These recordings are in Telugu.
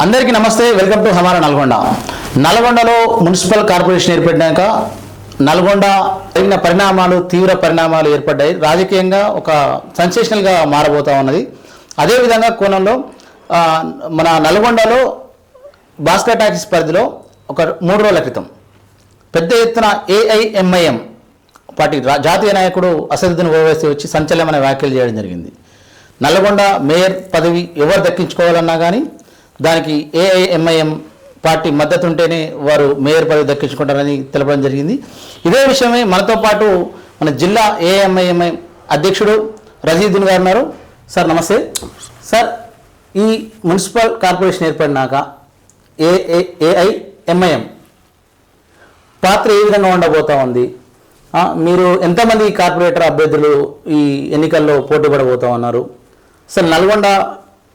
అందరికీ నమస్తే వెల్కమ్ టు హమారా నల్గొండ. నల్గొండలో మున్సిపల్ కార్పొరేషన్ ఏర్పడినాక నల్గొండ జరిగిన పరిణామాలు తీవ్ర పరిణామాలు ఏర్పడ్డాయి. రాజకీయంగా ఒక సెన్సేషనల్గా మారబోతా ఉన్నది. అదేవిధంగా కోణంలో మన నల్గొండలో భాస్కర్ టాకీస్ పరిధిలో ఒక మూడు రోజుల క్రితం పెద్ద ఎత్తున ఏఐఎంఐఎం పార్టీ రా- జాతీయ నాయకుడు అసదుద్దీన్ ఓవైసీ వచ్చి సంచలనమైన వ్యాఖ్యలు చేయడం జరిగింది. నల్గొండ మేయర్ పదవి ఎవరు దక్కించుకోవాలన్నా కానీ దానికి ఏఐఎంఐఎం పార్టీ మద్దతు ఉంటేనే వారు మేయర్ పదవి దక్కించుకుంటారని తెలపడం జరిగింది. ఇదే విషయమై మనతో పాటు మన జిల్లా ఏఐఎంఐఎంఐ అధ్యక్షుడు రజీద్దీన్ గారు ఉన్నారు సార్ నమస్తే. సార్ ఈ మున్సిపల్ కార్పొరేషన్ ఏర్పడినాక ఏఏ ఏఐఎంఐఎం పాత్ర ఏ విధంగా ఉండబోతా ఉంది? మీరు ఎంతమంది కార్పొరేటర్ అభ్యర్థులు ఈ ఎన్నికల్లో పోటీ పడబోతా ఉన్నారు? సార్ నల్గొండ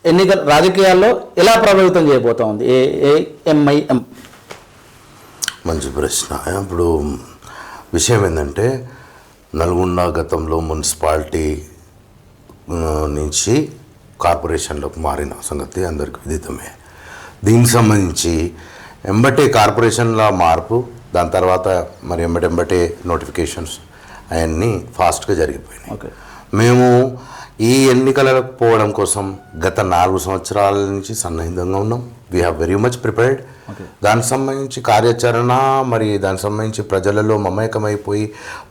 ఎన్నికల రాజకీయాల్లో ఎలా ప్రభావితం చేయబోతా ఉంది? ఏఎంఐఎం మంచి ప్రశ్న. ఇప్పుడు విషయం ఏంటంటే నల్గొండ గతంలో మున్సిపాలిటీ నుంచి కార్పొరేషన్లోకి మారిన సంగతి అందరికీ విదితమే. దీనికి సంబంధించి ఎంబటే కార్పొరేషన్ల మార్పు దాని తర్వాత మరి ఎంబటి ఎంబటే నోటిఫికేషన్స్ అవన్నీ ఫాస్ట్గా జరిగిపోయినాయి. మేము ఈ ఎన్నికలకు పోవడం కోసం గత నాలుగు సంవత్సరాల నుంచి సన్నిహితంగా ఉన్నాం. We have very much prepared దానికి సంబంధించి కార్యాచరణ మరి దానికి సంబంధించి ప్రజలలో మమేకమైపోయి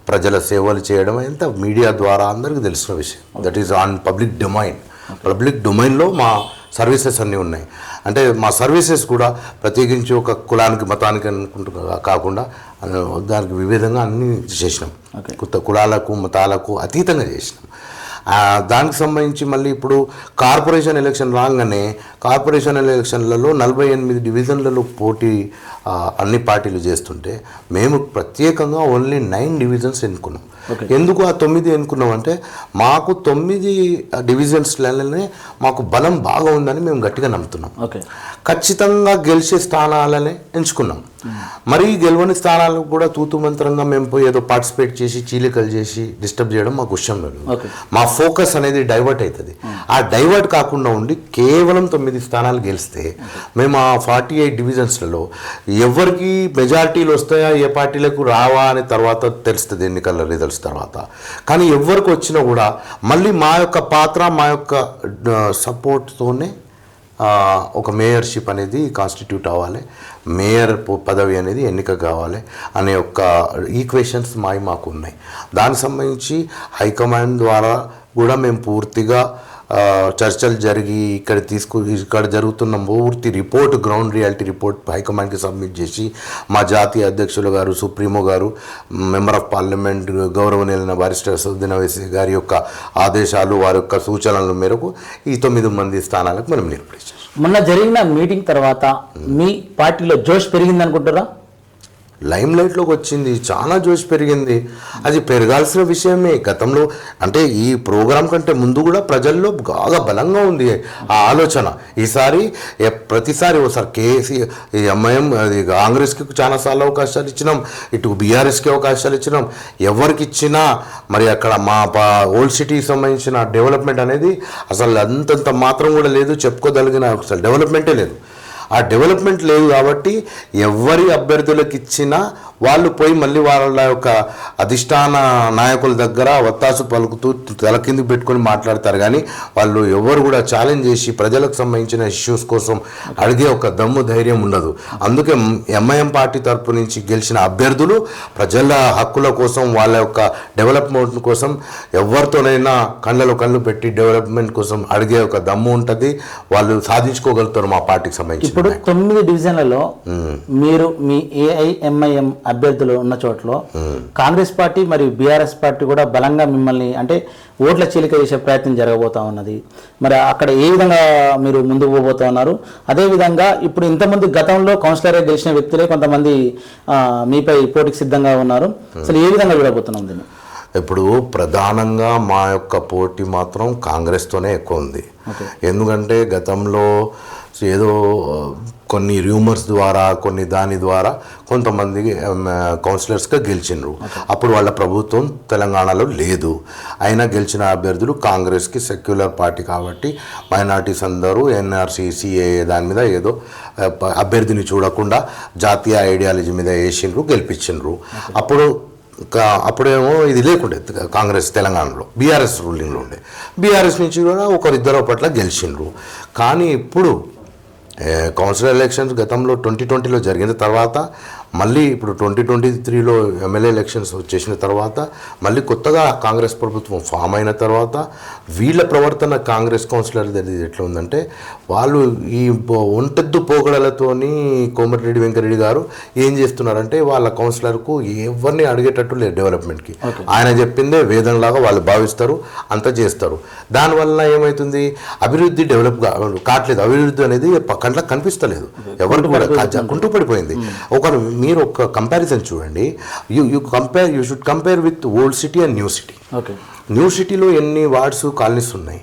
ప్రజల సేవలు చేయడం ఎంత మీడియా ద్వారా అందరికీ తెలిసిన విషయం. That is on public domain public డొమైన్లో మా సర్వీసెస్ అన్నీ ఉన్నాయి. అంటే మా సర్వీసెస్ కూడా ప్రత్యేకించి ఒక కులానికి మతానికి అనుకుంటూ కాకుండా దానికి వివిధంగా అన్నీ చేసినాం. కొత్త కులాలకు మతాలకు అతీతంగా చేసినాం. దానికి సంబంధించి మళ్ళీ ఇప్పుడు కార్పొరేషన్ ఎలక్షన్ రాగానే కార్పొరేషన్ ఎలక్షన్లలో నలభై ఎనిమిది డివిజన్లలో పోటీ అన్ని పార్టీలు చేస్తుంటే మేము ప్రత్యేకంగా ఓన్లీ నైన్ డివిజన్స్ ఎన్నుకున్నాం. ఎందుకు ఆ తొమ్మిది ఎన్నుకున్నామంటే మాకు తొమ్మిది డివిజన్స్లనే మాకు బలం బాగా ఉందని మేము గట్టిగా నమ్ముతున్నాం. ఖచ్చితంగా గెలిచే స్థానాలనే ఎంచుకున్నాం. మరి గెలవని స్థానాలకు కూడా తూతు మంత్రంగా మేము పోయి ఏదో పార్టిసిపేట్ చేసి చీలికలు చేసి డిస్టర్బ్ చేయడం మాకు ఇష్టం లేదు. మా ఫోకస్ అనేది డైవర్ట్ అవుతుంది ఆ డైవర్ట్ కాకుండా ఉండి కేవలం తొమ్మిది స్థానాలు గెలిస్తే మేము ఆ ఫార్టీ ఎయిట్ డివిజన్స్లలో ఎవరికి మెజారిటీలు వస్తాయా ఏ పార్టీలకు రావా అని తర్వాత తెలుస్తుంది ఎన్నికల రిజల్ట్స్ తర్వాత. కానీ ఎవరికి వచ్చినా కూడా మళ్ళీ మా యొక్క పాత్ర మా యొక్క సపోర్ట్తోనే ఒక మేయర్షిప్ అనేది కాన్స్టిట్యూట్ అవ్వాలి. మేయర్ పదవి అనేది ఎన్నిక కావాలి అనే ఒక ఈక్వేషన్స్ మావి మాకు ఉన్నాయి. దానికి సంబంధించి హైకమాండ్ ద్వారా కూడా మేము పూర్తిగా చర్చలు జరిగి ఇక్కడ తీసుకు ఇక్కడ జరుగుతున్న పూర్తి రిపోర్ట్ గ్రౌండ్ రియాలిటీ రిపోర్ట్ హైకమాండ్కి సబ్మిట్ చేసి మా జాతీయ అధ్యక్షులు గారు సుప్రీమో గారు మెంబర్ ఆఫ్ పార్లమెంట్ గౌరవనీయులైన బారిస్టర్ సౌద్దీన్ అవైసీ గారి యొక్క ఆదేశాలు వారి యొక్క సూచనల మేరకు ఈ తొమ్మిది మంది స్థానాలకు మనం నిరూపించాం మొన్న జరిగిన మీటింగ్ తర్వాత మీ పార్టీలో జోష్ పెరిగింది లైమ్లైట్లోకి లైమ్ లైట్లోకి వచ్చింది చాలా జోష్ పెరిగింది. అది పెరగాల్సిన విషయమే. గతంలో అంటే ఈ ప్రోగ్రాం కంటే ముందు కూడా ప్రజల్లో బాగా బలంగా ఉంది ఆ ఆలోచన. ఈసారి ప్రతిసారి ఒకసారి కేసీ ఈ ఎంఐఎం అది కాంగ్రెస్కి చాలాసార్లు అవకాశాలు ఇచ్చినాం. ఇటు బీఆర్ఎస్కి అవకాశాలు ఇచ్చినాం. ఎవరికి ఇచ్చినా మరి అక్కడ మా ఓల్డ్ సిటీకి సంబంధించిన డెవలప్మెంట్ అనేది అసలు అంతంత మాత్రం కూడా లేదు. చెప్పుకోదలిగిన అసలు డెవలప్మెంటే లేదు. ఆ డెవలప్మెంట్ లేదు కాబట్టి ఎవరి అభ్యర్థులకు ఇచ్చినా వాళ్ళు పోయి మళ్ళీ వాళ్ళ యొక్క అధిష్టాన నాయకుల దగ్గర ఒత్తాసు పలుకుతూ తల కింద పెట్టుకొని మాట్లాడతారు. కానీ వాళ్ళు ఎవరు కూడా ఛాలెంజ్ చేసి ప్రజలకు సంబంధించిన ఇష్యూస్ కోసం అడిగే ఒక దమ్ము ధైర్యం ఉండదు. అందుకే ఎంఐఎం పార్టీ తరపు నుంచి గెలిచిన అభ్యర్థులు ప్రజల హక్కుల కోసం వాళ్ళ యొక్క డెవలప్మెంట్ కోసం ఎవరితోనైనా కళ్ళలో కళ్ళు పెట్టి డెవలప్మెంట్ కోసం అడిగే ఒక దమ్ము ఉంటుంది. వాళ్ళు సాధించుకోగలుగుతారు మా పార్టీకి సంబంధించి ఇప్పుడు తొమ్మిది డివిజన్లలో మీరు మీ A I M I M అభ్యర్థులు ఉన్న చోట్ల కాంగ్రెస్ పార్టీ మరియు బీఆర్ఎస్ పార్టీ కూడా బలంగా మిమ్మల్ని అంటే ఓట్ల చీలిక చేసే ప్రయత్నం జరగబోతా ఉన్నది. మరి అక్కడ ఏ విధంగా మీరు ముందుకు పోబోతా ఉన్నారు? అదేవిధంగా ఇప్పుడు ఇంతమంది గతంలో కౌన్సిలర్గా గెలిచిన వ్యక్తులే కొంతమంది మీపై పోటీకి సిద్ధంగా ఉన్నారు. అసలు ఏ విధంగా చూడబోతున్నాం దీన్ని? ఇప్పుడు ప్రధానంగా మా యొక్క పోటీ మాత్రం కాంగ్రెస్తోనే ఎక్కువ ఉంది. ఎందుకంటే గతంలో ఏదో కొన్ని రూమర్స్ ద్వారా కొన్ని దాని ద్వారా కొంతమంది కౌన్సిలర్స్గా గెలిచిండ్రు అప్పుడు వాళ్ళ ప్రభుత్వం తెలంగాణలో లేదు. అయినా గెలిచిన అభ్యర్థులు కాంగ్రెస్కి సెక్యులర్ పార్టీ కాబట్టి మైనార్టీస్ అందరూ N R C C A A దాని మీద ఏదో అభ్యర్థిని చూడకుండా జాతీయ ఐడియాలజీ మీద వేసిండ్రు గెలిపించిండ్రు. అప్పుడు అప్పుడేమో ఇది లేకుండే కాంగ్రెస్ తెలంగాణలో బీఆర్ఎస్ రూలింగ్లో ఉండే. బీఆర్ఎస్ నుంచి కూడా ఒకరిద్దరు పట్ల గెలిచిండ్రు. కానీ ఇప్పుడు కౌన్సిల్ ఎలక్షన్స్ గతంలో ట్వంటీ ట్వంటీలో జరిగిన తర్వాత మళ్ళీ ఇప్పుడు ట్వంటీ ట్వంటీ త్రీలో ఎమ్మెల్యే ఎలక్షన్స్ వచ్చేసిన తర్వాత మళ్ళీ కొత్తగా కాంగ్రెస్ ప్రభుత్వం ఫామ్ అయిన తర్వాత వీళ్ళ ప్రవర్తన కాంగ్రెస్ కౌన్సిలర్ దగ్గర ఎట్లా ఉందంటే వాళ్ళు ఈ ఒంటెద్దు పోగడలతోని కోమటిరెడ్డి వెంకరెడ్డి గారు ఏం చేస్తున్నారంటే వాళ్ళ కౌన్సిలర్కు ఎవరిని అడిగేటట్టు లేదు డెవలప్మెంట్కి. ఆయన చెప్పిందే వేదంలాగా వాళ్ళు భావిస్తారు అంత చేస్తారు. దానివల్ల ఏమవుతుంది అభివృద్ధి డెవలప్ కావట్లేదు. అభివృద్ధి అనేది కంట్లకు కనిపిస్తలేదు. ఎవరికి కూడా కుంటూ పడిపోయింది ఒక మీరు ఒక కంపారిజన్ చూడండి. You you compare you should compare with old city and new city okay new సిటీలో ఎన్ని వార్డ్స్ కాలనీస్ ఉన్నాయి?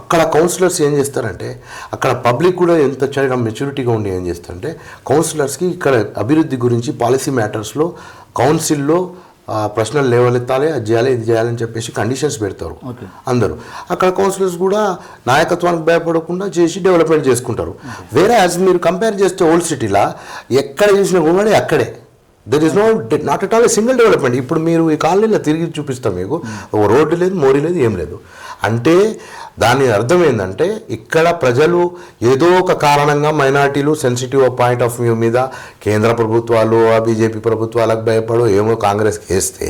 అక్కడ కౌన్సిలర్స్ ఏం చేస్తారంటే అక్కడ పబ్లిక్ కూడా ఎంత చాలా మెచ్యూరిటీగా ఉండి ఏం చేస్తారంటే కౌన్సిలర్స్కి ఇక్కడ అభివృద్ధి గురించి పాలసీ మ్యాటర్స్లో కౌన్సిల్లో ప్రశ్నలు లేవలెత్తాలి అది చేయాలి ఇది చేయాలని చెప్పేసి కండిషన్స్ పెడతారు. అందరూ. అక్కడ కౌన్సిలర్స్ కూడా నాయకత్వానికి భయపడకుండా చేసి డెవలప్మెంట్ చేసుకుంటారు. వేరే యాజ్ మీరు కంపేర్ చేస్తే ఓల్డ్ సిటీలా ఎక్కడ చేసిన కూడా అక్కడే. There is no not at all single development ఇప్పుడు మీరు ఈ కాలనీలో తిరిగి చూపిస్తాం మీకు. రోడ్డు లేదు మోరీ లేదు ఏం లేదు. అంటే దాని అర్థం ఏంటంటే ఇక్కడ ప్రజలు ఏదో ఒక కారణంగా మైనార్టీలు సెన్సిటివ్ పాయింట్ ఆఫ్ వ్యూ మీద కేంద్ర ప్రభుత్వాలు ఆ బీజేపీ ప్రభుత్వాలకు భయపడో ఏమో కాంగ్రెస్కి వేస్తే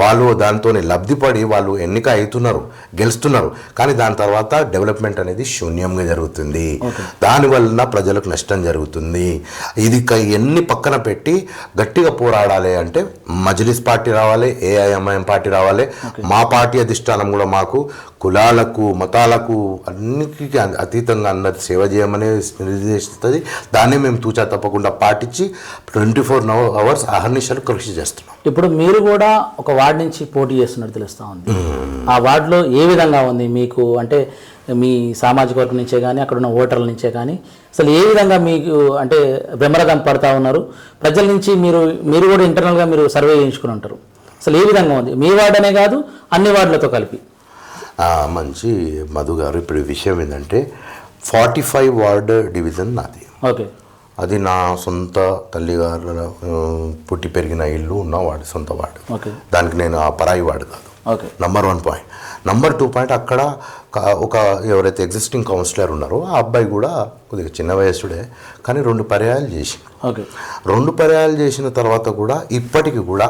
వాళ్ళు దాంతో లబ్ధిపడి వాళ్ళు ఎన్నిక అవుతున్నారు గెలుస్తున్నారు. కానీ దాని తర్వాత డెవలప్మెంట్ అనేది శూన్యంగా జరుగుతుంది. దానివలన ప్రజలకు నష్టం జరుగుతుంది. ఇది ఎన్ని పక్కన పెట్టి గట్టిగా పోరాడాలి అంటే మజ్లిస్ పార్టీ రావాలి ఏఐఎంఐఎం పార్టీ రావాలి. మా పార్టీ అధిష్టానం కూడా మాకు కులాలకు మతాలకు అన్నిటికీ అతీతంగా అన్నది సేవ చేయమనే నిర్దేశిస్తుంది. దాన్ని మేము తూచా తప్పకుండా పాటించి ట్వంటీ ఫోర్ అవర్స్ అహర్నిశలు కృషి చేస్తున్నాం. ఇప్పుడు మీరు కూడా ఒక వార్డు నుంచి పోటీ చేస్తున్నట్టు తెలుస్తా ఉంది. ఆ వార్డులో ఏ విధంగా ఉంది మీకు? అంటే మీ సామాజిక వర్గం నుంచే కానీ అక్కడ ఉన్న ఓటర్ల నుంచే కానీ అసలు ఏ విధంగా మీకు అంటే బ్రహ్మరథం పడతా ఉన్నారు? ప్రజల నుంచి మీరు మీరు కూడా ఇంటర్నల్గా మీరు సర్వే చేయించుకుని ఉంటారు. అసలు ఏ విధంగా ఉంది? మీ వార్డు అనే కాదు అన్ని వార్డులతో కలిపి. మంచి మధు గారు ఇప్పుడు విషయం ఏంటంటే ఫార్టీ ఫైవ్ వార్డ్ డివిజన్ నాది. ఓకే. అది నా సొంత తల్లిగారు పుట్టి పెరిగిన ఇల్లు ఉన్న వాడు సొంత వాడు ఓకే. దానికి నేను ఆ పరాయి వాడు కాదు. Okay. Number one point number two point అక్కడ ఒక ఎవరైతే ఎగ్జిస్టింగ్ కౌన్సిలర్ ఉన్నారో ఆ అబ్బాయి కూడా కొద్దిగా చిన్న వయస్సుడే కానీ రెండు పర్యాయాలు చేసి ఓకే. రెండు పర్యాయాలు చేసిన తర్వాత కూడా ఇప్పటికి కూడా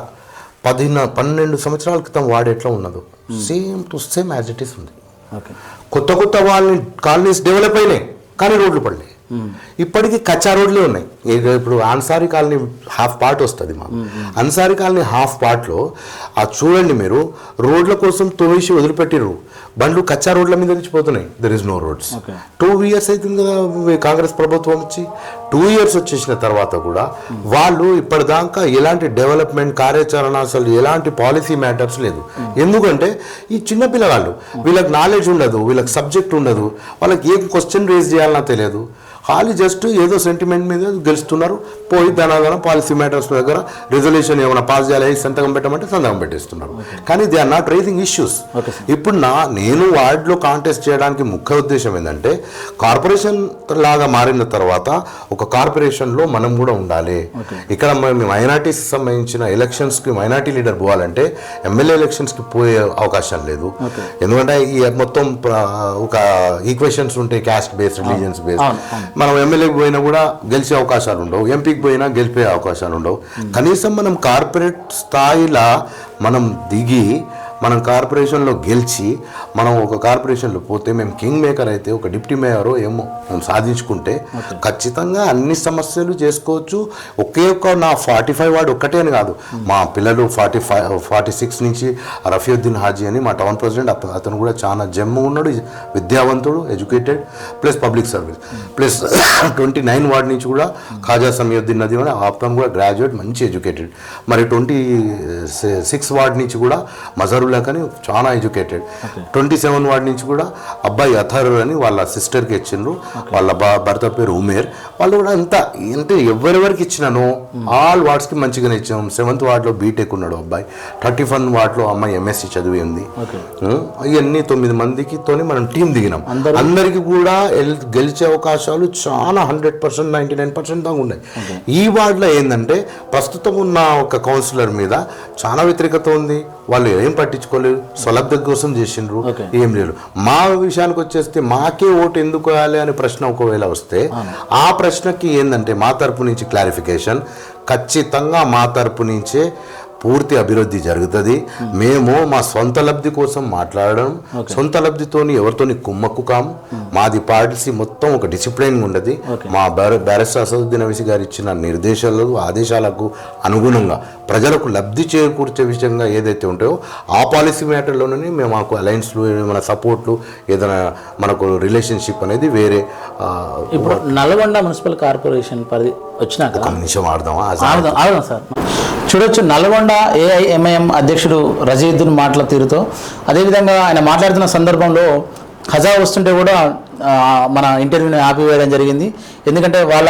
పదిహేను పన్నెండు సంవత్సరాల క్రితం వాడు ఎట్లా ఉన్నదో. Same to same as it is ఉంది. కొత్త కొత్త వాళ్ళని కాలనీస్ డెవలప్ అయినాయి కానీ రోడ్లు పడలే. ఇప్పటికీ కచ్చా రోడ్లే ఉన్నాయి. ఇప్పుడు అన్సారీ కాలనీ హాఫ్ పార్ట్ వస్తుంది మాకు. అన్సారీ కాలనీ హాఫ్ పార్ట్లో ఆ చూడండి మీరు రోడ్ల కోసం తోవేసి వదిలిపెట్టిర్రు. బండ్లు కచ్చా రోడ్ల మీద నుంచి పోతున్నాయి. There is no roads. Two years అవుతుంది కదా కాంగ్రెస్ ప్రభుత్వం వచ్చి టూ ఇయర్స్ వచ్చేసిన తర్వాత కూడా వాళ్ళు ఇప్పటిదాకా ఎలాంటి డెవలప్మెంట్ కార్యాచరణ అసలు ఎలాంటి పాలసీ మ్యాటర్స్ లేదు. ఎందుకంటే ఈ చిన్న పిల్లగాళ్ళు వీళ్ళకి నాలెడ్జ్ ఉండదు వీళ్ళకి సబ్జెక్ట్ ఉండదు వాళ్ళకి ఏం క్వశ్చన్ రేజ్ చేయాలన్నా తెలియదు. ఖాళీ జస్ట్ ఏదో సెంటిమెంట్ మీద గెలుస్తున్నారు. పోయి ధనాధన పాలసీ మ్యాటర్స్ దగ్గర రిజల్యూషన్ ఏమైనా పాస్ చేయాలి సంతకం పెట్టమంటే సంతకం పెట్టేస్తున్నారు. కానీ they are not raising issues. ఇప్పుడు నా నేను వార్డులో కాంటెస్ట్ చేయడానికి ముఖ్య ఉద్దేశం ఏంటంటే కార్పొరేషన్ లాగా మారిన తర్వాత ఒక కార్పొరేషన్లో మనం కూడా ఉండాలి. ఇక్కడ మేము మైనార్టీస్కి సంబంధించిన ఎలక్షన్స్కి మైనార్టీ లీడర్ పోవాలంటే ఎమ్మెల్యే ఎలక్షన్స్కి పోయే అవకాశం లేదు. ఎందుకంటే ఈ మొత్తం ఒక ఈక్వేషన్స్ ఉంటాయి క్యాస్ట్ బేస్డ్ రిలీజియన్స్ బేస్డ్. మనం ఎమ్మెల్యేకి పోయినా కూడా గెలిచే అవకాశాలు ఉండవు. ఎంపీకి పోయినా గెలిపే అవకాశాలు ఉండవు. కనీసం మనం కార్పొరేట్ స్థాయిలో మనం దిగి మనం కార్పొరేషన్లో గెలిచి మనం ఒక కార్పొరేషన్లో పోతే మేము కింగ్ మేకర్ అయితే ఒక డిప్యూటీ మేయర్ ఏమో మేము సాధించుకుంటే ఖచ్చితంగా అన్ని సమస్యలు చేసుకోవచ్చు. ఒకే ఒక్క నా ఫార్టీ ఫైవ్ వాడు ఒక్కటే అని కాదు. మా పిల్లలు ఫార్టీ ఫైవ్ ఫార్టీ సిక్స్ నుంచి రఫీయుద్దీన్ హాజీ అని మా టౌన్ ప్రెసిడెంట్ అత- అతను కూడా చాలా జమ్ము ఉన్నాడు విద్యావంతుడు educated plus public service. Plus twenty nine ward నుంచి కూడా ఖాజా సమీయుద్దీన్ నదీ అని అతను కూడా గ్రాడ్యుయేట్ మంచి ఎడ్యుకేటెడ్. మరి ట్వంటీ సిక్స్ వార్డ్ నుంచి కూడా మజరుల్లా చదువులే కానీ చాలా ఎడ్యుకేటెడ్. ట్వంటీ సెవెన్ వార్డ్ నుంచి కూడా అబ్బాయి అథర్ అని వాళ్ళ సిస్టర్కి ఇచ్చిండ్రు. వాళ్ళ భర్త పేరు ఉమేర్. వాళ్ళు కూడా అంత అంటే ఎవరెవరికి ఇచ్చినానో ఆల్ వార్డ్స్కి మంచిగానే ఇచ్చాం. సెవెంత్ వార్డ్లో బీటెక్ ఉన్నాడు అబ్బాయి. థర్టీ వన్ వార్డ్లో అమ్మాయి ఎంఎస్సి చదివింది ఇవన్నీ తొమ్మిది మందికి తోని మనం టీం దిగినాం. అందరికి కూడా గెలిచే అవకాశాలు చాలా hundred percent ninety nine percent దాకా ఉన్నాయి. ఈ వార్డులో ఏంటంటే ప్రస్తుతం ఉన్న ఒక కౌన్సిలర్ మీద చాలా వ్యతిరేకత ఉంది. వాళ్ళు ఏం పట్టించుకోలేదు. స్వలబ్ధ కోసం చేసిండ్రు. ఏం లేదు. మా విషయానికి వచ్చేస్తే మాకే ఓటు ఎందుకు వేయాలి అనే ప్రశ్న ఒకవేళ వస్తే ఆ ప్రశ్నకి ఏంటంటే మా తరపు నుంచి క్లారిఫికేషన్. ఖచ్చితంగా మా తరపు నుంచే పూర్తి అభివృద్ధి జరుగుతుంది. మేము మా సొంత లబ్ధి కోసం మాట్లాడడం సొంత లబ్ధితోని ఎవరితోని కుమ్మక్కు కాము మాది పాలసీ మొత్తం ఒక డిసిప్లిన్ ఉండదు. మా బ్యార- బ్యారిస్టర్ అసదుద్దీన్ అవిసి గారు ఇచ్చిన నిర్దేశాలకు ఆదేశాలకు అనుగుణంగా ప్రజలకు లబ్ధి చేకూర్చే విషయంగా ఏదైతే ఉంటాయో ఆ పాలసీ మ్యాటర్లోనే మేము మాకు అలయన్స్లు మన సపోర్ట్లు ఏదైనా మనకు రిలేషన్షిప్ అనేది వేరే ఇప్పుడు నల్గొండ మున్సిపల్ కార్పొరేషన్ పరిధి వచ్చినాక నిమిషం ఆడదామా? ఆగుదాం సార్. చూడొచ్చు. నల్గొండ ఏఐఎంఐఎం అధ్యక్షుడు రజీద్దీన్ మాటల తీరుతో. అదేవిధంగా ఆయన మాట్లాడుతున్న సందర్భంలో ఖజా వస్తుంటే కూడా మన ఇంటర్వ్యూని ఆపివేయడం జరిగింది. ఎందుకంటే వాళ్ళ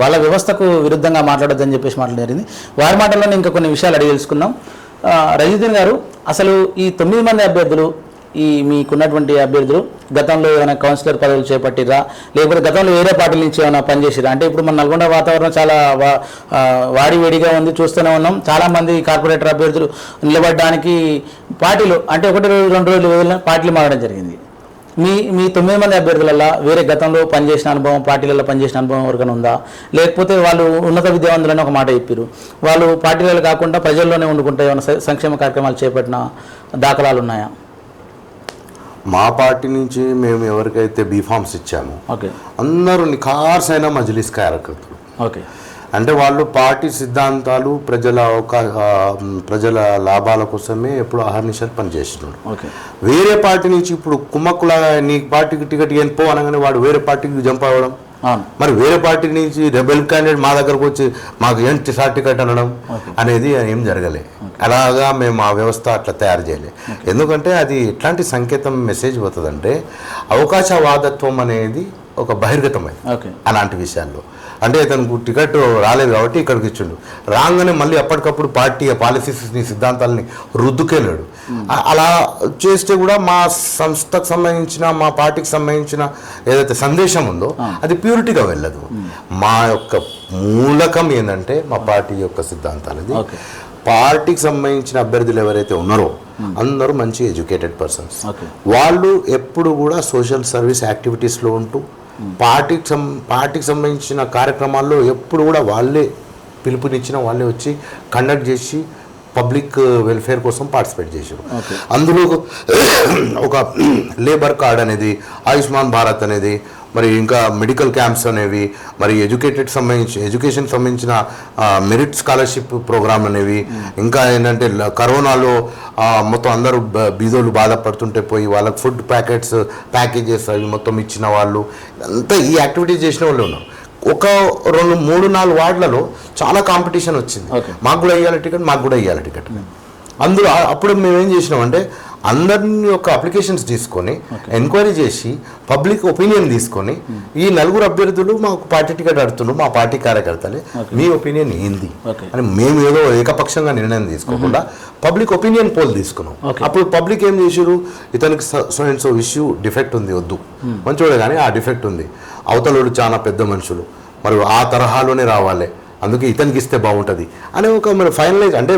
వాళ్ళ వ్యవస్థకు విరుద్ధంగా మాట్లాడొద్దని చెప్పేసి మాట్లాడడం జరిగింది. వారి మాటల్లోనే ఇంకా కొన్ని విషయాలు అడిగి తెలుసుకుందాం ఆ, గారు అసలు ఈ తొమ్మిది మంది అభ్యర్థులు ఈ మీకున్నటువంటి అభ్యర్థులు గతంలో ఏమైనా కౌన్సిలర్ పదవులు చేపట్టిరా లేకపోతే గతంలో వేరే పార్టీల నుంచి ఏమైనా పనిచేసిరా అంటే ఇప్పుడు మన నల్గొండ వాతావరణం చాలా వా- వాడి వేడిగా ఉంది చూస్తూనే ఉన్నాం. చాలామంది కార్పొరేటర్ అభ్యర్థులు నిలబడడానికి పార్టీలు అంటే ఒకటి రోజు రెండు రోజులు వదిలిన పార్టీలు మారడం జరిగింది. మీ మీ తొమ్మిది మంది అభ్యర్థులలో వేరే గతంలో పనిచేసిన అనుభవం పార్టీలలో పనిచేసిన అనుభవం ఎవరికైనా ఉందా? లేకపోతే వాళ్ళు ఉన్నత విద్యావంతులని ఒక మాట చెప్పారు వాళ్ళు పార్టీలలో కాకుండా ప్రజల్లోనే వండుకుంటే ఏమైనా సంక్షేమ కార్యక్రమాలు చేపట్టిన దాఖలాలు ఉన్నాయా? మా పార్టీ నుంచి మేము ఎవరికైతే బీఫామ్స్ ఇచ్చామో ఓకే. అందరూ నిఖార్స్ అయిన మజ్లిస్ కార్యకర్తలు. ఓకే. అంటే వాళ్ళు పార్టీ సిద్ధాంతాలు ప్రజల ఆ, ప్రజల లాభాల కోసమే ఎప్పుడు అహర్నిశలు పనిచేస్తున్నారు. ఓకే. వేరే పార్టీ నుంచి ఇప్పుడు కుమ్మక్కుల నీ పార్టీకి టికెట్ ఏం పో అనగానే వాడు వేరే పార్టీకి జంప్ అవ్వడం. మరి వేరే పార్టీ నుంచి రెబెల్ క్యాండిడేట్ మా దగ్గరకు వచ్చి మాకు ఏంటి సార్ టికెట్ అనడం అనేది ఏం జరగలే. అలాగా మేము ఆ వ్యవస్థ అట్లా తయారు చేయలే. ఎందుకంటే అది ఎట్లాంటి సంకేతం మెసేజ్ పోతుందంటే అవకాశవాదత్వం అనేది ఒక బహిర్గతమైంది అలాంటి విషయాల్లో. అంటే తనకు టికెట్ రాలేదు కాబట్టి ఇక్కడికి ఇచ్చిండు. రాగానే మళ్ళీ అప్పటికప్పుడు పార్టీ పాలసీస్ని సిద్ధాంతాలని రుద్దుకెళ్ళాడు. అలా చేస్తే కూడా మా సంస్థకు సంబంధించిన మా పార్టీకి సంబంధించిన ఏదైతే సందేశం ఉందో అది ప్యూరిటీగా వెళ్ళదు. మా. యొక్క మూలకం ఏంటంటే మా పార్టీ యొక్క సిద్ధాంతాలది. ఓకే. పార్టీకి సంబంధించిన అభ్యర్థులు ఎవరైతే ఉన్నారో అందరూ మంచి ఎడ్యుకేటెడ్ పర్సన్స్. వాళ్ళు ఎప్పుడు కూడా సోషల్ సర్వీస్ యాక్టివిటీస్లో ఉంటూ పార్టీకి సం పార్టీకి సంబంధించిన కార్యక్రమాల్లో ఎప్పుడు కూడా వాళ్ళే పిలుపునిచ్చిన వాళ్ళే వచ్చి కండక్ట్ చేసి పబ్లిక్ వెల్ఫేర్ కోసం పార్టిసిపేట్ చేశారు. అందులో ఒక లేబర్ కార్డ్ అనేది ఆయుష్మాన్ భారత్ అనేది మరి ఇంకా మెడికల్ క్యాంప్స్ అనేవి మరి ఎడ్యుకేటెడ్ సంబంధించి ఎడ్యుకేషన్ సంబంధించిన మెరిట్ స్కాలర్షిప్ ప్రోగ్రామ్ అనేవి ఇంకా ఏంటంటే కరోనాలో మొత్తం అందరూ బ- బీదోళ్ళు బాధపడుతుంటే పోయి వాళ్ళకి ఫుడ్ ప్యాకెట్స్ ప్యాకేజెస్ అవి మొత్తం ఇచ్చిన వాళ్ళు అంతా ఈ యాక్టివిటీస్ చేసిన వాళ్ళు ఉన్నారు. ఒక రెండు మూడు నాలుగు వార్డులలో చాలా కాంపిటీషన్ వచ్చింది. మాకు కూడా ఇవ్వాలి టికెట్ మాకు కూడా ఇవ్వాలి టికెట్. అందులో ఆ- అప్పుడు మేము ఏం చేసినామంటే అందరిని యొక్క అప్లికేషన్స్ తీసుకొని ఎంక్వైరీ చేసి పబ్లిక్ ఒపీనియన్ తీసుకొని ఈ నలుగురు అభ్యర్థులు మాకు పార్టీ టికెట్ అడుతున్నారు మా పార్టీ కార్యకర్తలే. మీ ఒపీనియన్ ఏంది. అని మేము ఏదో ఏకపక్షంగా నిర్ణయం తీసుకోకుండా పబ్లిక్ ఒపీనియన్ పోల్ తీసుకున్నాం. అప్పుడు పబ్లిక్ ఏం చేసారు ఇతనికి సో ఇష్యూ డిఫెక్ట్ ఉంది వద్దు. మంచోడే కానీ ఆ డిఫెక్ట్ ఉంది. అవతలోడు చాలా పెద్ద మనుషులు. మరి ఆ తరహాలోనే రావాలి. అందుకే ఇతనికి ఇస్తే బాగుంటది. అని ఒక మరి ఫైనలైజ్ అంటే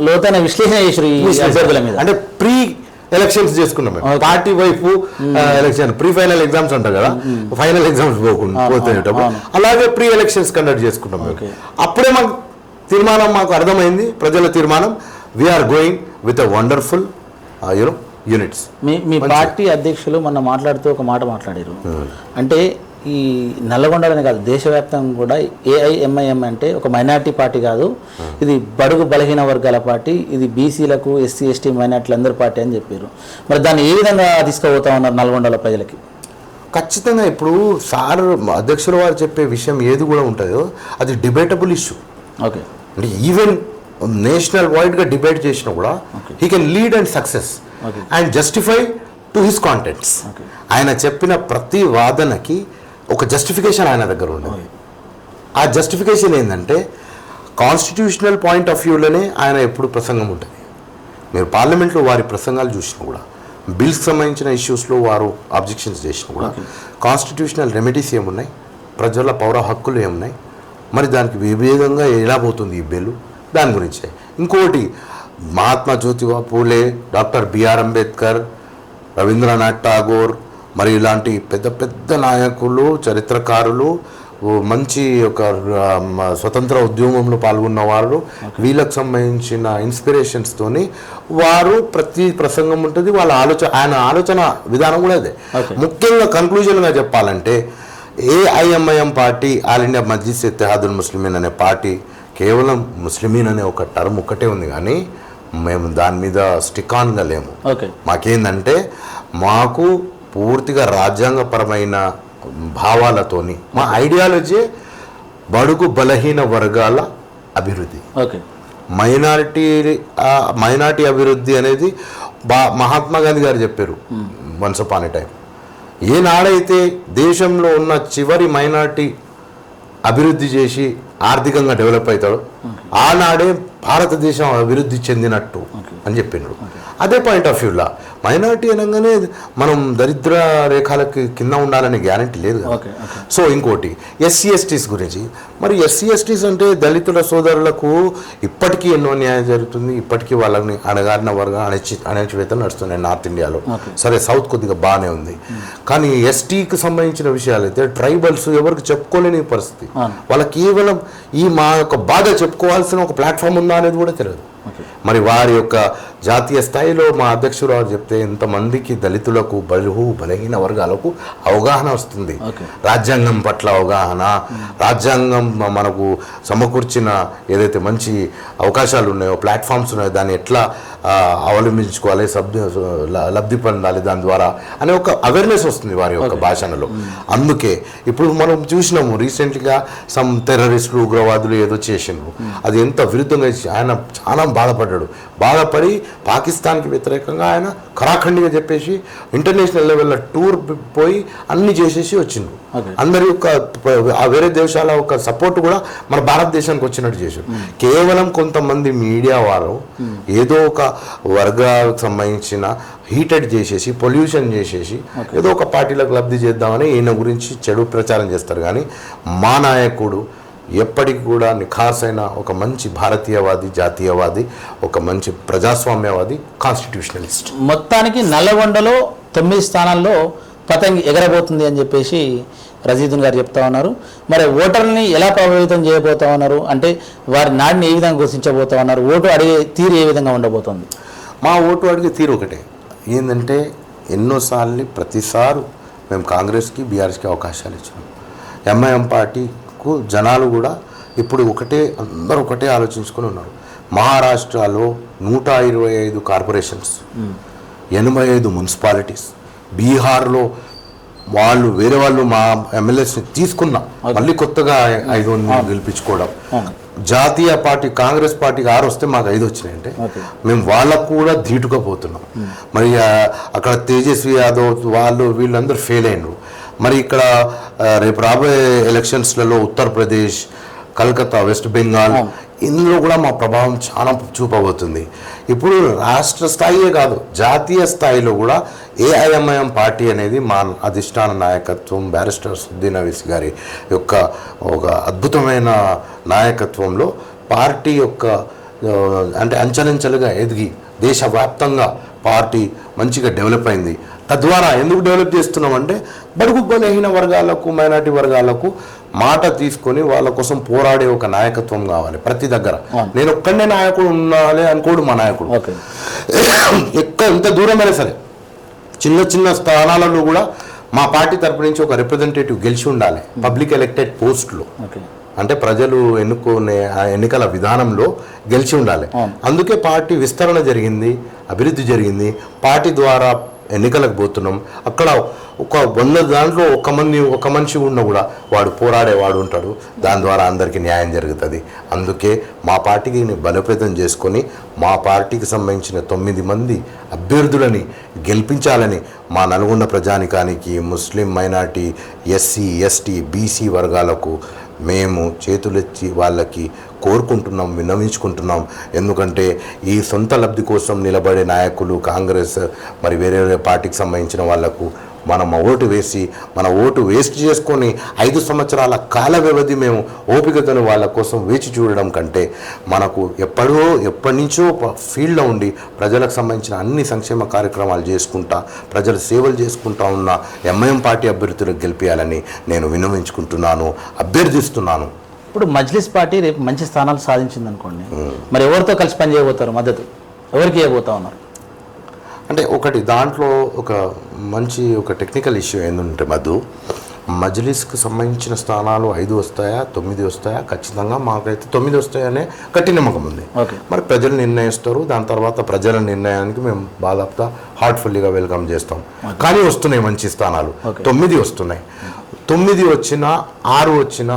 లోతైన విశ్లేషణ చేసారు అంటే ప్రీ ఎలక్షన్స్ చేసుకున్నాం. పార్టీ వైపు ఎలక్షన్ ప్రీ ఫైనల్ ఎగ్జామ్స్ అంటారు కదా. ఫైనల్ ఎగ్జామ్స్ పోకుండా పోతేటప్పుడు. అలాగే ప్రీ ఎలక్షన్స్ కండక్ట్ చేసుకున్నాం. అప్పుడే మాకు తీర్మానం మాకు అర్థమైంది. ప్రజల తీర్మానం. We're going with a wonderful you know units మీ మీ పార్టీ అధ్యక్షులు మొన్న మాట్లాడుతూ ఒక మాట మాట్లాడారు. అంటే ఈ నల్లగొండలోనే కాదు దేశవ్యాప్తంగా కూడా ఏఐఎంఐఎం అంటే ఒక మైనార్టీ పార్టీ కాదు. ఇది బడుగు బలహీన వర్గాల పార్టీ ఇది బీసీలకు ఎస్సీ ఎస్టీ మైనార్టీలు అందరి పార్టీ అని చెప్పారు. మరి దాన్ని ఏ విధంగా తీసుకుపోతా ఉన్నారు నల్గొండలో ప్రజలకి? ఖచ్చితంగా ఇప్పుడు సార్ అధ్యక్షుల వారు చెప్పే విషయం ఏది కూడా ఉంటుందో అది డిబేటబుల్ ఇష్యూ ఓకే. అంటే ఈవెన్ నేషనల్ వైడ్గా డిబేట్ చేసినా కూడా he can lead and success. And justify to his contents. ఆయన చెప్పిన ప్రతి వాదనకి ఒక జస్టిఫికేషన్ ఆయన దగ్గర ఉండదు ఆ జస్టిఫికేషన్ ఏంటంటే కాన్స్టిట్యూషనల్ పాయింట్ ఆఫ్ వ్యూలోనే ఆయన ఎప్పుడు ప్రసంగం ఉంటుంది. మీరు పార్లమెంట్లో వారి ప్రసంగాలు చూసినా కూడా బిల్స్ సంబంధించిన ఇష్యూస్లో వారు అబ్జెక్షన్స్ చేసినా కూడా కాన్స్టిట్యూషనల్ రెమెడీస్ ఏమున్నాయి? ప్రజల పౌర హక్కులు ఏమున్నాయి? మరి దానికి విభేదంగా ఎలా పోతుంది ఈ బిల్లు? దాని గురించే. ఇంకోటి Mahatma Jyotiba Phule doctor B R Ambedkar Rabindranath Tagore మరి ఇలాంటి పెద్ద పెద్ద నాయకులు చరిత్రకారులు మంచి ఒక స్వతంత్ర ఉద్యమంలో పాల్గొన్న వారు వీళ్ళకి సంబంధించిన ఇన్స్పిరేషన్స్తోని వారు ప్రతి ప్రసంగం ఉంటుంది వాళ్ళ ఆలోచన ఆయన ఆలోచన విధానం కూడా అదే. ముఖ్యంగా కన్క్లూజన్గా చెప్పాలంటే A I M I M party all India Majlis Ittehadul Muslimeen అనే పార్టీ కేవలం ముస్లిమీన్ అనే ఒక టర్మ్ ఒక్కటే ఉంది కానీ మేము దాని మీద స్టిక్ ఆన్గా లేము. మాకేందంటే మాకు పూర్తిగా రాజ్యాంగపరమైన భావాలతోని మా ఐడియాలజీ బడుగు బలహీన వర్గాల అభివృద్ధి. ఓకే మైనారిటీ మైనారిటీ అభివృద్ధి అనేది బా మహాత్మా గాంధీ గారు చెప్పారు. వన్స్ అపాన్ టైం ఏనాడైతే దేశంలో ఉన్న చివరి మైనారిటీ అభివృద్ధి చేసి ఆర్థికంగా డెవలప్ అవుతాడో. ఆనాడే భారతదేశం అభివృద్ధి చెందినట్టు అని చెప్పిండ్రు అదే పాయింట్ ఆఫ్ వ్యూలా మైనారిటీ అనగానే మనం దరిద్ర రేఖలకి కింద ఉండాలనే గ్యారంటీ లేదు సో ఇంకోటి ఎస్సీ ఎస్టీస్ గురించి. మరి ఎస్సీ ఎస్టీస్ అంటే దళితుల సోదరులకు ఇప్పటికీ ఎన్నో న్యాయం జరుగుతుంది. ఇప్పటికీ వాళ్ళని అణగారిన వర్గం అణచి అణచివేత నడుస్తున్నాయి నార్త్ ఇండియాలో. సరే సౌత్ కొద్దిగా బాగానే ఉంది. కానీ ఎస్టీకి సంబంధించిన విషయాలు అయితే ట్రైబల్స్ ఎవరికి చెప్పుకోలేని పరిస్థితి. వాళ్ళకి కేవలం ఈ మా యొక్క బాధ చెప్పుకోవాల్సిన ఒక ప్లాట్ఫామ్ ఉందా అనేది కూడా తెలియదు. మరి వారి యొక్క జాతీయ స్థాయిలో మా అధ్యక్షురాలు చెప్తే ఎంతమందికి దళితులకు బలుహు బలహీన వర్గాలకు అవగాహన వస్తుంది. రాజ్యాంగం పట్ల అవగాహన రాజ్యాంగం మనకు సమకూర్చిన ఏదైతే మంచి అవకాశాలు ఉన్నాయో ప్లాట్ఫామ్స్ ఉన్నాయో దాన్ని ఎట్లా అవలంబించుకోవాలి సబ్ది ల- లబ్ధి పొందాలి దాని ద్వారా అనే ఒక అవేర్నెస్ వస్తుంది వారి యొక్క భాషణలో అందుకే ఇప్పుడు మనం చూసినాము రీసెంట్గా సమ్ టెర్రరిస్టులు ఉగ్రవాదులు ఏదో చేసిండ్రు. అది ఎంత విరుద్ధంగా ఆయన చాలా బాధపడ్డాడు. బాధపడి పాకిస్తాన్కి వ్యతిరేకంగా ఆయన ఖరాఖండిగా చెప్పేసి ఇంటర్నేషనల్ లెవెల్లో టూర్ పోయి అన్ని చేసేసి Okay. అందరి యొక్క వేరే దేశాల యొక్క సపోర్ట్ కూడా మన భారతదేశానికి వచ్చినట్టు చేశారు కేవలం కొంతమంది మీడియా వారు ఏదో ఒక వర్గాలకు సంబంధించిన హీటెడ్ చేసేసి పొల్యూషన్ చేసేసి ఏదో ఒక పార్టీలకు లబ్ధి చేద్దామని ఈయన గురించి చెడు ప్రచారం చేస్తారు. కానీ మా నాయకుడు ఎప్పటికి కూడా నిఖార్సైన ఒక మంచి భారతీయవాది జాతీయవాది ఒక మంచి ప్రజాస్వామ్యవాది కాన్స్టిట్యూషనలిస్ట్ మొత్తానికి నల్లగొండలో తొమ్మిది స్థానాల్లో పతంగి ఎగరబోతుంది అని చెప్పేసి రజీదున్ గారు చెప్తా ఉన్నారు. మరి ఓటర్లని ఎలా ప్రభావితం చేయబోతా ఉన్నారు? అంటే వారి నాడిని ఏ విధంగా గుర్తించబోతా ఉన్నారు? ఓటు అడిగే తీరు ఏ విధంగా ఉండబోతోంది? మా ఓటు అడిగే తీరు ఒకటే. ఏంటంటే ఎన్నోసార్లు ప్రతిసారు మేము కాంగ్రెస్కి బీఆర్ఎస్కి అవకాశాలు ఇచ్చినాం. ఎంఐఎం పార్టీకు జనాలు కూడా ఇప్పుడు ఒకటే అందరూ ఒకటే ఆలోచించుకొని ఉన్నారు. మహారాష్ట్రలో నూట ఇరవై ఐదు కార్పొరేషన్స్ ఎనభై ఐదు మున్సిపాలిటీస్ బీహార్లో వాళ్ళు వేరే వాళ్ళు మా ఎమ్మెల్యేస్ని తీసుకున్నా మళ్ళీ కొత్తగా ఐదు వందలు గెలిపించుకోవడం. జాతీయ పార్టీ కాంగ్రెస్ పార్టీకి ఆరు వస్తే మాకు ఐదు వచ్చినాయంటే. మేము వాళ్ళకు కూడా ధీటుగా పోతున్నాం. మరి అక్కడ తేజస్వి యాదవ్ వాళ్ళు వీళ్ళందరూ ఫెయిల్ అయినరు. మరి ఇక్కడ రేపు రాబోయే ఎలక్షన్స్లలో ఉత్తరప్రదేశ్ కలకత్తా వెస్ట్ బెంగాల్ ఇందులో కూడా మా ప్రభావం చాలా చూపబోతుంది. ఇప్పుడు రాష్ట్ర స్థాయియే కాదు జాతీయ స్థాయిలో కూడా ఏఐఎంఐఎం పార్టీ అనేది మా అధిష్టాన నాయకత్వం బ్యారిస్టర్ సుద్దీన్ అవిస్ గారి యొక్క ఒక అద్భుతమైన నాయకత్వంలో పార్టీ యొక్క అంటే అంచెలంచెలుగా ఎదిగి దేశవ్యాప్తంగా పార్టీ మంచిగా డెవలప్ అయింది. తద్వారా ఎందుకు డెవలప్ చేస్తున్నామంటే బడుగు బలహీన వర్గాలకు మైనార్టీ వర్గాలకు మాట తీసుకొని వాళ్ళ కోసం పోరాడే ఒక నాయకత్వం కావాలి ప్రతి దగ్గర. నేను ఒక్కడనే నాయకుడు ఉండాలి అనుకోడు మా నాయకుడు. ఎక్కడ ఎంత దూరమైనా సరే చిన్న చిన్న స్థానాలలో కూడా మా పార్టీ తరపు నుంచి ఒక రిప్రజెంటేటివ్ గెలిచి ఉండాలి పబ్లిక్ ఎలక్టెడ్ పోస్ట్లో అంటే ప్రజలు ఎన్నుకునే ఆ ఎన్నికల విధానంలో గెలిచి ఉండాలి. అందుకే పార్టీ విస్తరణ జరిగింది అభివృద్ధి జరిగింది. పార్టీ ద్వారా ఎన్నికలకు పోతున్నాం. అక్కడ ఒక వంద దాంట్లో ఒక మంది ఒక మనిషి ఉన్నా కూడా వాడు పోరాడేవాడు ఉంటాడు. దాని ద్వారా అందరికీ న్యాయం జరుగుతుంది. అందుకే మా పార్టీకి బలోపేతం చేసుకొని మా పార్టీకి సంబంధించిన తొమ్మిది మంది అభ్యర్థులని గెలిపించాలని మా నల్గొండ ప్రజానికానికి Muslim minority S C S T B C వర్గాలకు మేము చేతులెత్తి వాళ్ళకి కోరుకుంటున్నాం విన్నవించుకుంటున్నాం. ఎందుకంటే ఈ సొంత లబ్ధి కోసం నిలబడే నాయకులు కాంగ్రెస్ మరి వేరే వేరే పార్టీకి సంబంధించిన వాళ్ళకు మనం ఓటు వేసి మన ఓటు వేస్ట్ చేసుకొని ఐదు సంవత్సరాల కాల వ్యవధి మేము ఓపికతను వాళ్ళ కోసం వేచి చూడడం కంటే మనకు ఎప్పుడో ఎప్పటి నుంచో ఫీల్డ్లో ఉండి ప్రజలకు సంబంధించిన అన్ని సంక్షేమ కార్యక్రమాలు చేసుకుంటా ప్రజల సేవలు చేసుకుంటా ఉన్న ఎంఐఎం పార్టీ అభ్యర్థులకు గెలిపించాలని నేను విన్నవించుకుంటున్నాను అభ్యర్థిస్తున్నాను. ఇప్పుడు మజ్లిస్ పార్టీ రేపు మంచి స్థానాలు సాధించింది అనుకోండి మరి ఎవరితో కలిసి పని చేయబోతారు మద్దతు? ఎవరికి ఇవ్వబోతా ఉన్నారు? అంటే ఒకటి దాంట్లో ఒక మంచి ఒక టెక్నికల్ ఇష్యూ ఏంటంటే మధు మజ్లిస్కి సంబంధించిన స్థానాలు ఐదు వస్తాయా తొమ్మిది వస్తాయా? ఖచ్చితంగా మాకైతే తొమ్మిది వస్తాయనే గట్టి నమ్మకం ఉంది. మరి ప్రజలు నిర్ణయిస్తారు దాని తర్వాత ప్రజల నిర్ణయానికి మేము బాధాపుగా హార్ట్ఫుల్లీగా వెల్కమ్ చేస్తాం. కానీ వస్తున్నాయి మంచి స్థానాలు. తొమ్మిది వస్తున్నాయి. తొమ్మిది వచ్చినా ఆరు వచ్చినా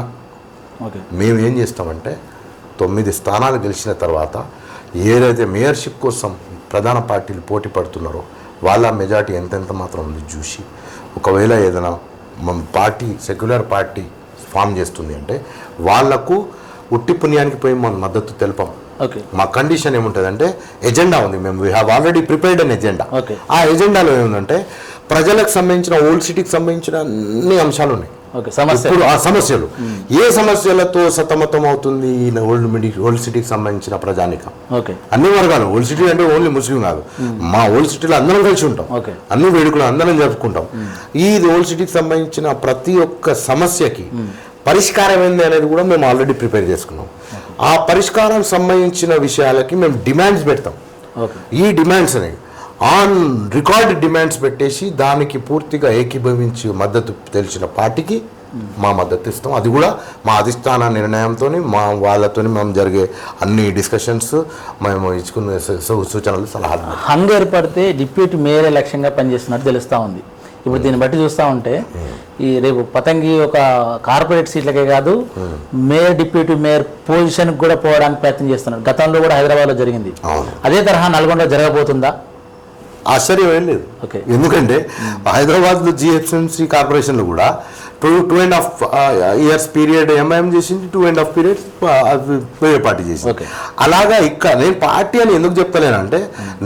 మేము ఏం చేస్తామంటే తొమ్మిది స్థానాలు గెలిచిన తర్వాత ఏదైతే మేయర్షిప్ కోసం ప్రధాన పార్టీలు పోటీ పడుతున్నారో వాళ్ళ మెజార్టీ ఎంతెంత మాత్రం ఉంది చూసి ఒకవేళ ఏదైనా మన పార్టీ సెక్యులర్ పార్టీ ఫామ్ చేస్తుంది అంటే వాళ్ళకు ఉట్టి పుణ్యానికి పోయి మన మద్దతు తెలపం. ఓకే. మా కండిషన్ ఏముంటుందంటే ఎజెండా ఉంది. మేము we have already prepared an agenda. ఆ ఎజెండాలో ఏముందంటే ప్రజలకు సంబంధించిన ఓల్డ్ సిటీకి సంబంధించిన అన్ని అంశాలు ఉన్నాయి ఇప్పుడు ఆ సమస్యలు. ఏ సమస్యలతో సతమతం అవుతుంది ఈ ఓల్డ్ మిడి ఓల్డ్ సిటీకి సంబంధించిన ప్రజానికం? ఓకే. అన్ని వర్గాలు ఓల్డ్ సిటీ అంటే ఓన్లీ ముస్లిం కాదు. మా ఓల్డ్ సిటీలో అందరం కలిసి ఉంటాం. ఓకే. అన్ని వేడుకలు అందరం జరుపుకుంటాం. ఈ ఓల్డ్ సిటీకి సంబంధించిన ప్రతి ఒక్క సమస్యకి పరిష్కారం ఏంది అనేది కూడా మేము ఆల్రెడీ ప్రిపేర్ చేసుకున్నాం. ఆ పరిష్కారం సంబంధించిన విషయాలకి మేము డిమాండ్స్ పెడతాం. ఈ డిమాండ్స్ అని ఆన్ రికార్డ్ డిమాండ్స్ పెట్టేసి దానికి పూర్తిగా ఏకీభవించి మద్దతు తెలిసిన పార్టీకి మా మద్దతు ఇస్తాం. అది కూడా మా అధిష్టాన నిర్ణయంతో మా వాళ్ళతో మేము జరిగే అన్ని డిస్కషన్స్ మేము ఇచ్చుకునే సూ- సూ- సూచనలు సలహాలు. హంగ్ ఏర్పడితే డిప్యూటీ మేయర్ లక్ష్యంగా పనిచేస్తున్నట్టు తెలుస్తూ ఉంది. ఇప్పుడు దీన్ని బట్టి చూస్తూ ఉంటే ఈ రేపు పతంగి ఒక కార్పొరేట్ సీట్లకే కాదు మేయర్ డిప్యూటీ మేయర్ పొజిషన్ కూడా పోవడానికి ప్రయత్నం చేస్తున్నారు. గతంలో కూడా హైదరాబాద్లో జరిగింది. అదే తరహా నల్గొండలో జరగబోతుందా? ఆశ్చర్యం ఏం లేదు ఓకే. ఎందుకంటే Hyderabad G H M C కార్పొరేషన్లో కూడా two two and half years period M I M చేసింది టూ అండ్ హాఫ్ పీరియడ్ వేరే పార్టీ చేసింది ఓకే. అలాగా ఇక్కడ నేను పార్టీ అని ఎందుకు చెప్తలేనంటే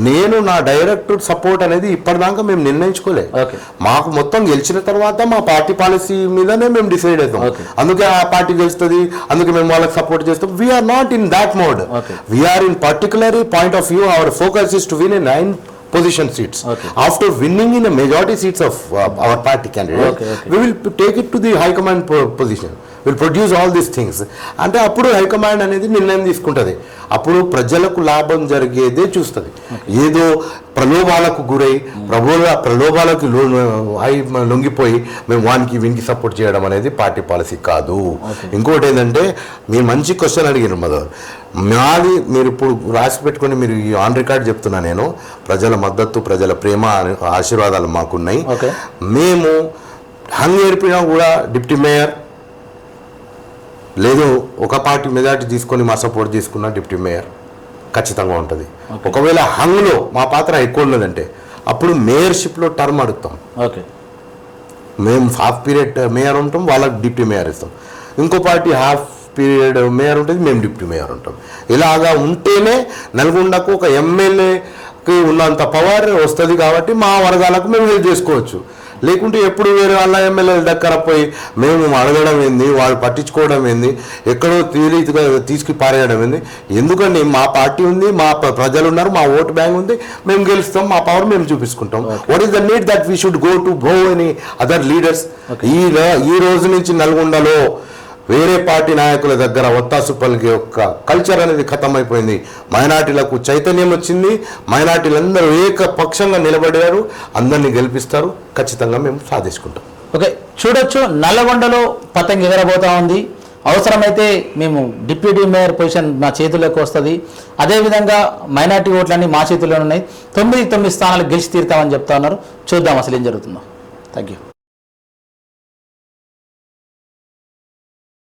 నేను నా డైరెక్ట్ సపోర్ట్ అనేది ఇప్పటిదాకా మేము నిర్ణయించుకోలే ఓకే. మాకు మొత్తం గెలిచిన తర్వాత మా పార్టీ పాలసీ మీదనే మేము డిసైడ్ అవుతాం. అందుకే ఆ పార్టీ గెలుస్తుంది అందుకే మేము వాళ్ళకి సపోర్ట్ చేస్తాం we're not in that mode. We're in particular point of view our focus is to win in nine position seats. Okay. After winning in a majority seats of uh, our party candidate, Okay, okay. we will take it to the high command po- position. Will produce all these things అంటే అప్పుడు హైకమాండ్ అనేది నిర్ణయం తీసుకుంటుంది. అప్పుడు ప్రజలకు లాభం జరిగేదే చూస్తుంది. ఏదో ప్రలోభాలకు గురై ప్రబోధ ప్రలోభాలకు లో- అయి లొంగిపోయి మేము వానికి వీనికి సపోర్ట్ చేయడం అనేది పార్టీ పాలసీ కాదు. ఇంకోటి ఏంటంటే మీరు మంచి క్వశ్చన్ అడిగారు మదర్. మాది మీరు ఇప్పుడు రాసి పెట్టుకొని మీరు ఈ ఆన్ రికార్డ్ చెప్తున్నా నేను. ప్రజల మద్దతు ప్రజల ప్రేమ ఆశీర్వాదాలు మాకున్నాయి. మేము హంగ్ ఏర్పినా కూడా డిప్యూటీ మేయర్ లేదు ఒక పార్టీ మెజార్టీ తీసుకొని మా సపోర్ట్ తీసుకున్న డిప్యూటీ మేయర్. ఖచ్చితంగా ఉంటుంది. ఒకవేళ హంగ్లో మా పాత్ర ఎక్కువ ఉన్నదంటే అప్పుడు మేయర్షిప్లో టర్మ్ అడుగుతాం. ఓకే. మేము హాఫ్ పీరియడ్ మేయర్ ఉంటాం వాళ్ళకి డిప్యూటీ మేయర్ ఇస్తాం. ఇంకో పార్టీ హాఫ్ పీరియడ్ మేయర్ ఉంటుంది మేము డిప్యూటీ మేయర్ ఉంటాం. ఇలాగా ఉంటేనే నల్గొండకు ఒక ఎమ్మెల్యేకి ఉన్నంత పవర్ వస్తుంది కాబట్టి మా వర్గాలకు మేము హెల్ప్ చేసుకోవచ్చు. లేకుంటే ఎప్పుడు వేరే వాళ్ళ ఎమ్మెల్యేల దగ్గర పోయి మేము అడగడం ఏంది? వాళ్ళు పట్టించుకోవడం ఏంది? ఎక్కడో తేలిగా తీసుకు పారేయడం ఏంది? ఎందుకండి? మా పార్టీ ఉంది మా ప్ర- ప్రజలు ఉన్నారు మా ఓటు బ్యాంక్ ఉంది మేము గెలుస్తాం మా పవర్ మేము చూపించుకుంటాం what is the need that we should go to bro any other leaders ఈ ఈ రోజు నుంచి నల్గొండలో వేరే పార్టీ నాయకుల దగ్గర ఒత్తాసు పలికే యొక్క కల్చర్ అనేది ఖతమైపోయింది. అయిపోయింది మైనార్టీలకు చైతన్యం వచ్చింది. మైనార్టీలందరూ ఏకపక్షంగా నిలబడారు. అందరినీ గెలిపిస్తారు. ఖచ్చితంగా మేము సాధించుకుంటాం. ఓకే చూడొచ్చు. నల్లగొండలో పతంగి ఎగరబోతా ఉంది. అవసరమైతే మేము డిప్యూటీ మేయర్ పొజిషన్ మా చేతుల్లోకి వస్తుంది. అదేవిధంగా మైనార్టీ ఓట్లన్నీ మా చేతుల్లోనే ఉన్నాయి. తొమ్మిది తొమ్మిది స్థానాలు గెలిచి తీరుతామని చెప్తా ఉన్నారు. చూద్దాం అసలు ఏం జరుగుతుందో. Thank you